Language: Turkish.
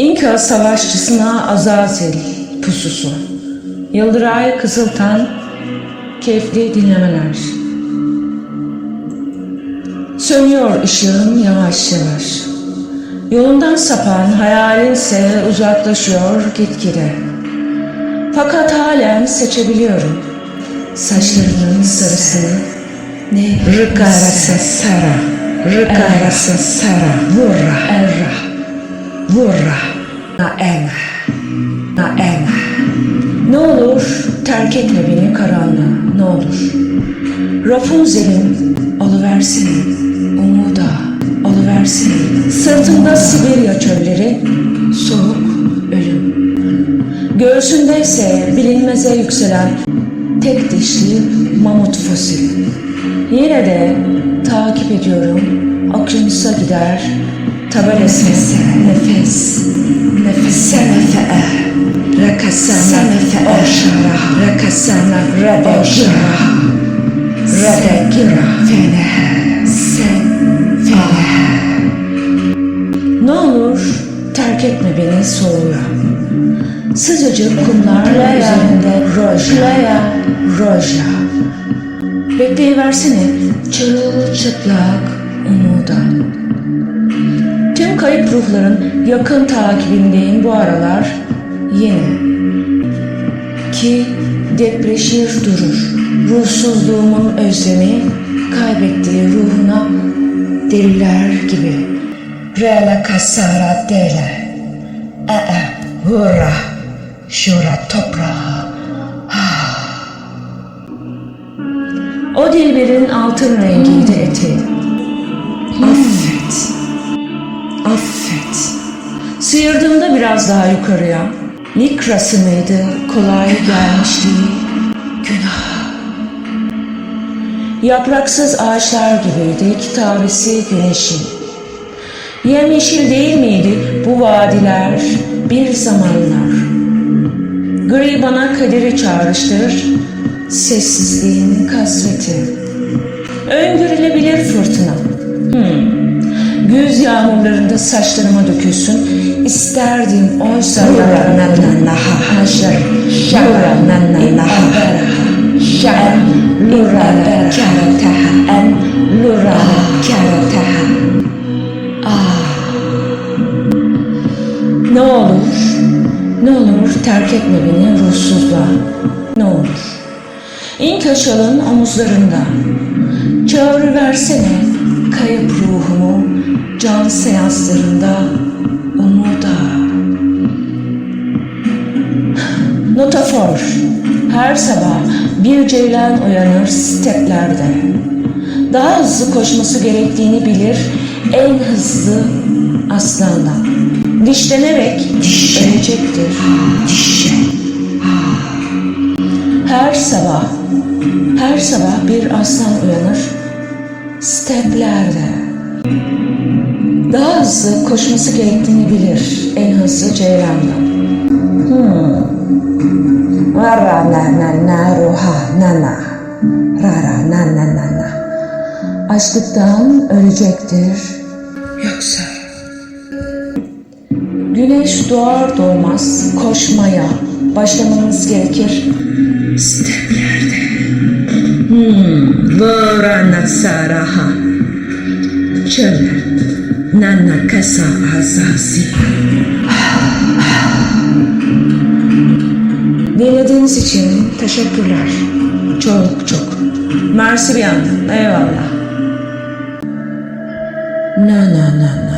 İnka savaşçısına Azazel pususu. Yıldıray Kızıltan Keyifli dinlemeler. Sönüyor ışığın yavaş yavaş. Yolundan sapan hayalinse uzaklaşıyor gitgide. Fakat halen seçebiliyorum. Saçlarının sarısını ne Rık arası sara, rık arası sara, vurra, erra. Vurra, na ena, na ena. Ne olur terk etme beni karanlığa, ne olur. Rapunzel'in alıversene, umuda alıversene. Sırtımda Sibirya çölleri, soğuk ölüm. Göğsündeyse bilinmeze yükselen tek dişli mamut fosil. Yine de takip ediyorum, okyanusa gider, tabelesi nefes, nefes. Senefe'e, rakasana, oşara, rakasana, rade gira, rade gira, fenehe, sen, fenehe. Ne olur terk etme beni soğuğa. Sıcacık kumlar üzerinde roja, roja. Bekleyiversene çırılçıplak umuda. Tüm kayıp ruhların yakın takibindeyim bu aralar yine. Ki depreşir durur. Ruhsuzluğumun özlemi kaybettiği ruhuna deliler gibi. Rela kasara dele, ee, vurra, şura toprağa. O dilberin altın rengiydi eteği. Affet, affet. Sıyırdığımda biraz daha yukarıya. Likrası mıydı? Kolay gelmişti. Günah. Yapraksız ağaçlar gibiydi kitabesi güneşin. Yemyeşil değil miydi bu vadiler bir zamanlar? Gri bana kaderi çağrıştırır, sessizliğin kasveti. Öngörülebilir fırtına. Hmm. Güz yağmurlarında saçlarıma dökülsün. İsterdim oysa Vurra nananaha, haşer. şara nananaha, şara, lura karataha, En lura. karataha. Ne olur, ne olur terk etme beni ruhsuzluğa. Ne olur. İnka şalın omuzlarında. Çağırıversene kayıp ruhumu can seanslarında umuda. Notafor. Her sabah bir ceylan uyanır steplerde. Daha hızlı koşması gerektiğini bilir en hızlı aslandan. Dişlenerek ölecektir. Her sabah, her sabah bir aslan uyanır steplerde. Daha hızlı koşması gerektiğini bilir en hızlı ceylandan. vara nanana ruha nana, rara nanana. Açlıktan ölecektir. Yoksa Güneş doğar doğmaz koşmaya başlamanız gerekir. steplerde. Hmm, vura nasaraha. Çöller, nana kasa azazi. Dinlediğiniz için teşekkürler. Çok çok. Mersi bir yandan. Eyvallah. Na na na na.